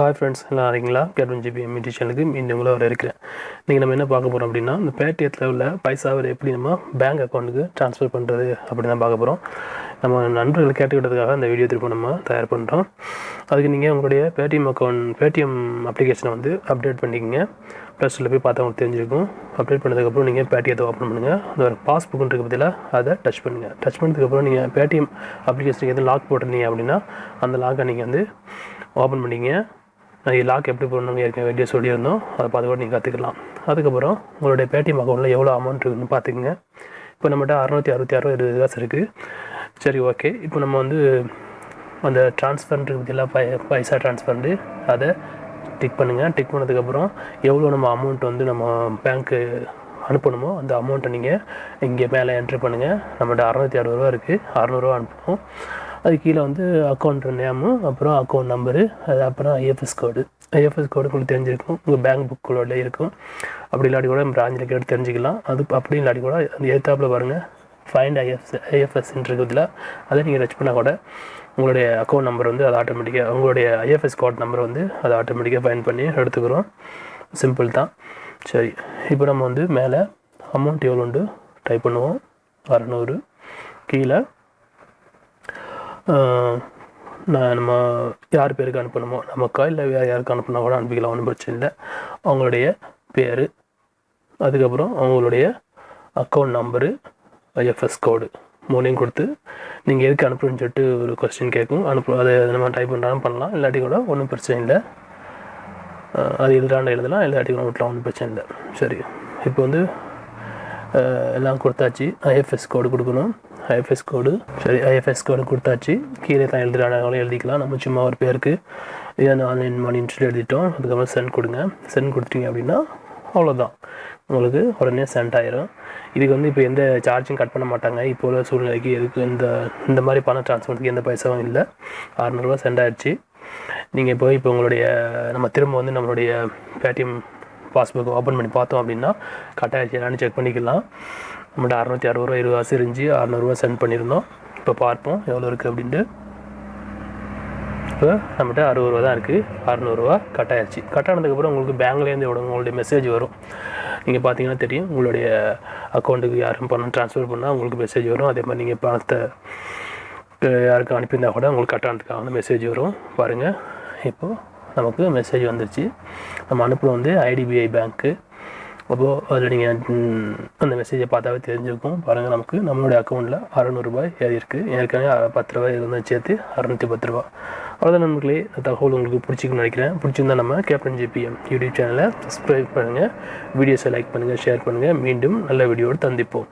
Hi friends எல்லாம் இருக்கீங்களா? கேட்வன் GB MET சேனலுக்கு மீண்டும் உங்களை வர இருக்கிறேன் நீங்கள் நம்ம என்ன பார்க்க போகிறோம் அப்படின்னா இந்த பேடிஎத்தில் உள்ள பைசாவை எப்படி நம்ம பேங்க் அக்கௌண்ட்டுக்கு ட்ரான்ஸ்ஃபர் பண்ணுறது அப்படி தான் பார்க்க போகிறோம் நம்ம நண்பர்கள் கேட்டுக்கிட்டதுக்காக இந்த வீடியோ திருப்பி நம்ம தயார் பண்ணுறோம் அதுக்கு நீங்கள் உங்களுடைய பேடிஎம் அக்கௌண்ட் பேடிஎம் அப்ளிகேஷனை வந்து அப்டேட் பண்ணிக்கோங்க. ப்ளஸ்டில் போய் பார்த்தா உங்களுக்கு தெரிஞ்சிருக்கும். அப்டேட் பண்ணதுக்கப்புறம் நீங்கள் பேடிஎத்தை ஓப்பன் பண்ணுங்கள் அந்த ஒரு பாஸ்புக்குன்றது பதிலாக அதை டச் பண்ணுங்கள் டச் பண்ணதுக்கப்புறம் நீங்கள் பேடிஎம் அப்ளிகேஷனுக்கு எதுவும் லாக் போட்டிருந்தீங்க அப்படின்னா அந்த லாக்கை நீங்கள் வந்து ஓப்பன் பண்ணிங்க லாக் எப்படி போடணும்னு ஏற்கனவே வீடியோ சொல்லியிருந்தோம். அதை பார்த்து கூட நீங்கள் கற்றுக்கலாம் அதுக்கப்புறம் உங்களுடைய பேடிஎம் அக்கௌண்ட்டில் எவ்வளோ அமௌண்ட் இருக்குதுன்னு பார்த்துக்குங்க. இப்போ நம்மகிட்ட அறநூற்றி அறுபத்தி ஆறு இருபது காசு இருக்குது சரி ஓகே இப்போ நம்ம வந்து அந்த ட்ரான்ஸ்ஃபர்ன்றது பற்றிலாம் பை பைசா ட்ரான்ஸ்ஃபர்ண்டு அதை டிக் பண்ணுங்கள் டிக் பண்ணதுக்கப்புறம் எவ்வளோ நம்ம அமௌண்ட் வந்து நம்ம பேங்க்கு அனுப்பணுமோ அந்த அமௌண்ட்டை நீங்கள் இங்கே மேலே என்ட்ரு பண்ணுங்கள் நம்மகிட்ட அறநூற்றி அறுபது ரூபா இருக்குது அறநூறுவா அனுப்பணும் அது கீழே வந்து அக்கௌண்ட் நேமு அப்புறம் அக்கௌண்ட் நம்பரு அது அப்புறம் ஐஎஃப்எஸ் கோடு ஐஎஃப்எஸ் கோடு உங்களுக்கு தெரிஞ்சிருக்கும். உங்கள் பேங்க் புக்குள்ள இருக்கும். அப்படி இல்லாட்டி கூட பிராஞ்சில் கேட்டு தெரிஞ்சுக்கலாம். அது அப்படி இல்லாட்டி கூட அந்த ஏத்தாப்பில் பாருங்கள் ஃபைண்ட் ஐஎஃப்எஸ் ஐஎஃப்எஸ்ன்றதுல அதை நீங்கள் டச் பண்ணால் கூட உங்களுடைய அக்கௌண்ட் நம்பர் வந்து அது ஆட்டோமேட்டிக்காக உங்களுடைய ஐஎஃப்எஸ் கோட் நம்பர் வந்து அதை ஆட்டோமேட்டிக்காக ஃபைன் பண்ணி எடுத்துக்கிறோம். சிம்பிள் தான். சரி இப்போ நம்ம வந்து மேலே அமௌண்ட் எவ்வளோண்டு டைப் பண்ணுவோம். அறநூறு. கீழே நான் நம்ம யார் பேருக்கு அனுப்பணுமோ நமக்கா இல்லை வேறு யாருக்கு அனுப்பினா கூட அனுப்பிக்கலாம் ஒன்றும் பிரச்சனை இல்லை. அவங்களுடைய பேர் அதுக்கப்புறம் அவங்களுடைய அக்கௌண்ட் நம்பரு ஐஎஃப்எஸ் கோடு மூணையும் கொடுத்து நீங்கள் எதுக்கு அனுப்புறேன்னு சொல்லிட்டு ஒரு கொஸ்டின் கேட்கும். அனுப்பு அதை நம்ம டைப் பண்ணுறாலும் பண்ணலாம். இல்லாட்டி கூட ஒன்றும் பிரச்சனை இல்லை. அது எழுதுறாண்ட எழுதலாம். இல்லாட்டி கூட விட்டலாம் ஒன்றும் பிரச்சனை இல்லை. சரி. இப்போ வந்து எல்லாம் கொடுத்தாச்சு. ஐஎஃப்எஸ் கோடு கொடுக்கணும். ஐஎஃப்எஸ் கோடு சரி ஐஎஃப்எஸ் கோடு கொடுத்தாச்சு. கீழே தான் எழுதுறாங்க எழுதிக்கலாம். நம்ம சும்மா ஒரு பேருக்கு. இதை ஆன்லைன் மணின்னு சொல்லி எழுதிட்டோம். அதுக்கப்புறம் சென்ட் கொடுங்க. சென்ட் கொடுத்தீங்க அப்படின்னா அவ்வளோதான் உங்களுக்கு உடனே சென்ட் ஆயிரும். இதுக்கு வந்து இப்போ எந்த சார்ஜும் கட் பண்ண மாட்டாங்க. இப்போ உள்ள சூழ்நிலைக்கு எதுக்கு இந்த இந்த மாதிரி பணம் ட்ரான்ஸ்ஃபருக்கு எந்த பைசாவும் இல்லை. அறநூறுவா சென்ட் ஆயிடுச்சு. நீங்கள் போய் இப்போ உங்களுடைய நம்ம திரும்ப வந்து நம்மளுடைய பேடிஎம் பாஸ்புக் ஓப்பன் பண்ணி பார்த்தோம் அப்படின்னா கட் ஆகிடுச்சு செக் பண்ணிக்கலாம். நம்மகிட்ட அறநூற்றி அறுபது ரூபா இருபது காசு இருந்துச்சு அறநூறுவா சென்ட் பண்ணியிருந்தோம். இப்போ பார்ப்போம் எவ்வளோ இருக்குது அப்படின்ட்டு. இப்போ நம்மகிட்ட அறுபது ரூபா தான் இருக்குது அறநூறுவா கட் ஆயிடுச்சு கட் ஆனதுக்கப்புறம் உங்களுக்கு பேங்க்லேருந்து எவ்வளோ உங்களுடைய மெசேஜ் வரும். நீங்கள் பார்த்தீங்கன்னா தெரியும் உங்களுடைய அக்கௌண்ட்டுக்கு யாரும் பணம் ட்ரான்ஸ்ஃபர் பண்ணால் உங்களுக்கு மெசேஜ் வரும். அதே மாதிரி நீங்கள் பணத்தை யாருக்கும் அனுப்பியிருந்தால் கூட உங்களுக்கு கட் ஆனதுக்காக வந்து மெசேஜ் வரும். பாருங்கள் இப்போது நமக்கு மெசேஜ் வந்துருச்சு. நம்ம அனுப்புகிறோம் வந்து ஐடிபிஐ பேங்க்கு அப்போது அதில் நீங்கள் அந்த மெசேஜை பார்த்தாவே தெரிஞ்சிருக்கும். பாருங்கள் நமக்கு நம்மளுடைய அக்கௌண்ட்டில் அறநூறுபாய் ஏறி இருக்குது ஏற்கனவே பத்து ரூபாய் இருந்தால் சேர்த்து அறநூற்றி பத்து ரூபா அவ்வளோதான் நண்பர்களே. இந்த தகவல் உங்களுக்கு பிடிச்சிக்கணும்னு நினைக்கிறேன். பிடிச்சிருந்தா நம்ம கேப்டன் ஜிபிஎம் யூடியூப் சேனலை சப்ஸ்கிரைப் பண்ணுங்கள் வீடியோஸை லைக் பண்ணுங்கள் ஷேர் பண்ணுங்கள் மீண்டும் நல்ல வீடியோடு தந்திப்போம்